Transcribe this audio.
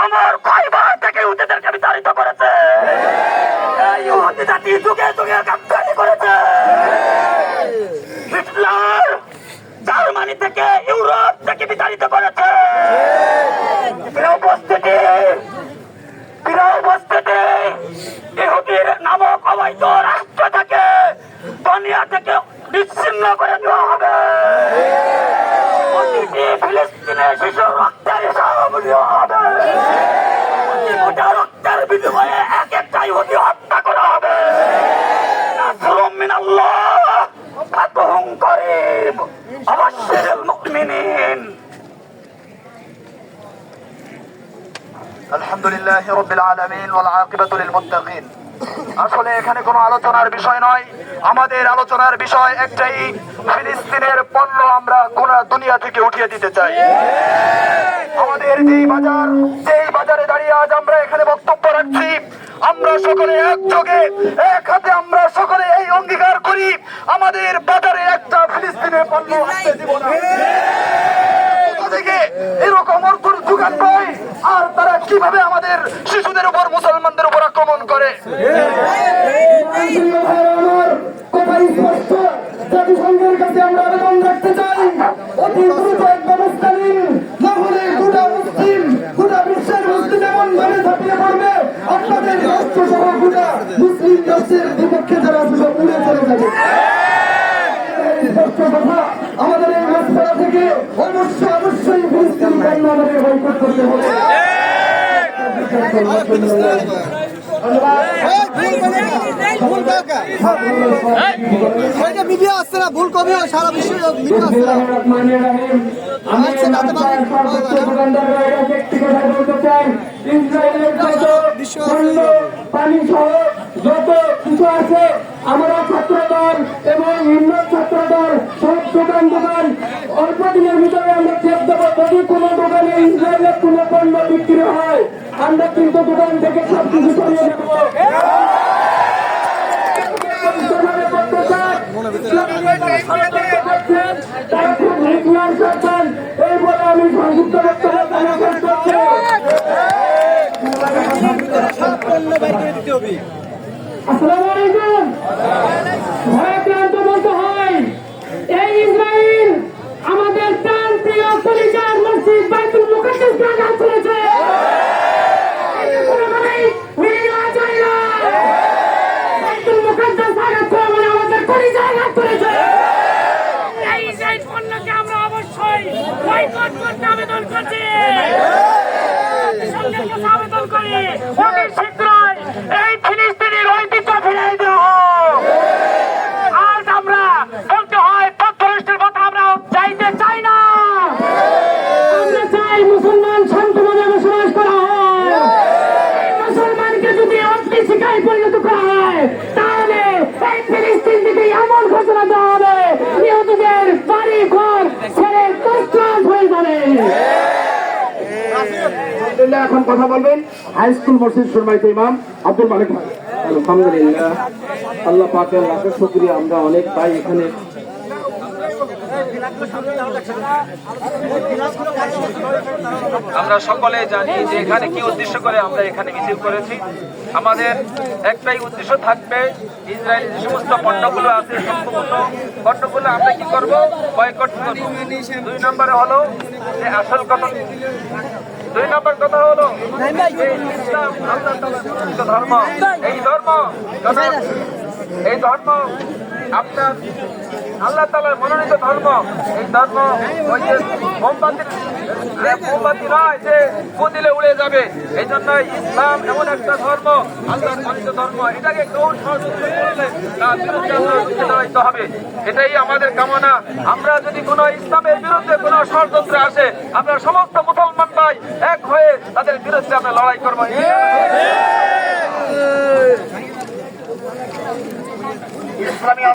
কমর কয়বার থেকে উদ্দেদেরকে বিতাড়িত করেছে। জাতি যুগে যুগে করেছে। হিটলার জার্মানি থেকে ইউরোপ থেকে বিতাড়িত করেছে। উপস্থিতি নামক থেকে থেকে বিচ্ছিন্ন করে দেওয়া হবে। ফিলিস্তিনের শিশুর রক্তের দেওয়া হবে। বিনিময়ে এক একটা ইহুদি হত্যা করা হবে। আলহামদুলিল্লাহ রবিল আলমিন ওয়াল আকিবাতু আসলে এখানে কোনো আলোচনার বিষয় নয়। আমাদের আলোচনার বিষয় একটাই, ফিলিস্তিনের পণ্য আমরা গোটা দুনিয়া থেকে উঠিয়ে দিতে চাই। আমাদের যেই বাজার, যেই বাজারে দাঁড়িয়ে আজ আমরা এখানে বক্তব্য রাখছি আমরা সকলে একযোগে, এক হাতে আমরা সকলে এই অঙ্গীকার করি। আমাদের বাজারে একটা ফিলিস্তিনের পণ্য আসতে দিব এরকম অর্থর যোগান পায়। আর তারা কীভাবে আমাদের শিশুদের উপর, মুসলমানদের উপর আক্রমণ করে। জাতিসংঘের কাছে আমরা আবেদন রাখতে চাই? মুসলিম রাষ্ট্রের বিপক্ষে যারা আছে উড়ে চলে যাবে। আমাদের এই রাস্তা থেকে অবশ্যই অবশ্যই ফিলিস্তিন পণ্য আমাদের বয়কট করতে হবে। মিডিয়া আসছে না ভুল কবি সারা বিশ্বে মিডিয়া আসছে না। আচ্ছা, যাতে পারে- পানি সহ কিছু আছে আমরা ছাত্র দল এবং নিম্ন ছাত্র দল সব দোকান দোকান অল্প দিনের ভিতরে আমরা চেক দেবো যদি কোনো দোকানে ইসরায়েলের কোনো পণ্য বিক্রি হয়, আমরা কিন্তু দোকান থেকে সব কিছু সরিয়ে দেবো। এই বলে করছি। আসসালামু আলাইকুম। ভয়াক্রান্ত হয়। এই ইসরায়েল আমাদের প্রাণ প্রিয় পরিচার মসজিদ বাইতুল মুকাদ্দাস আঘাত করেছে। এটা কোনোভাবেই মেনে নেওয়া যায় না বাইতুল মুকাদ্দাস আঘাত করা মানে আমাদের পরিচয় আঘাত করেছে এই সেই পণ্যকে আমরা অবশ্যই বয়কট করতে আবেদন করছি সঙ্গে কথা আবেদন করি অতি শীঘ্রই এই ফিলিস্তিনের ঐতিহ্য ফিরিয়ে দেওয়া হোক। আজ আমরা বলতে হয় পথভ্রষ্টের কথা আমরা চাইতে চাই না আমরা চাই মুসলমান শান্তভাবে বসবাস করা হয় এই মুসলমানকে যদি অগ্নি শিকায় পরিণত করা হয় তাহলে এই ফিলিস্তিন থেকে এমন ঘোষণা দেওয়া হবে ইহুদিদের বাড়ি ঘর ছেড়ে তসলাস হয়ে যাবে আলহামদুলিল্লাহ এখন কথা বলবেন হাই স্কুল মসজিদ সুরমাইতে ইমাম আব্দুল মালিক ভাই। আলহামদুলিল্লাহ। আল্লাহ পাকের লাখের শুক্রিয়া আমরা অনেক পাই এখানে। আমরা সকলে জানি যে এখানে কি উদ্দেশ্য করে আমরা এখানে মিছিল করেছি। আমাদের একটাই উদ্দেশ্য থাকবে ইসরায়েল যে সমস্ত পণ্যগুলো আছে সম্পূর্ণ পণ্যগুলো আমরা কি করব? বয়কট করব। দুই নম্বরে হলো যে আসল কথা দুই নম্বর কথা হলো। যে ইসলাম আল্লাহ তাআলার প্রকৃত ধর্ম। এই ধর্ম। জনাব, এই ধর্ম। আপনার আল্লাহ তালার মনোনীত ধর্ম। এই ধর্ম যে মোমবাতি নয় যে ফু দিলে উড়ে যাবে। এই জন্য ইসলাম এমন একটা ধর্ম, আল্লাহর মনোনীত ধর্ম। এটাকে কেউ তার বিরুদ্ধে হবে? এটাই আমাদের কামনা। আমরা যদি কোনো ইসলামের বিরুদ্ধে কোনো ষড়যন্ত্র আসে, আমরা সমস্ত মুসলমান ভাই এক হয়ে তাদের বিরুদ্ধে আমরা লড়াই করব। ইসলামী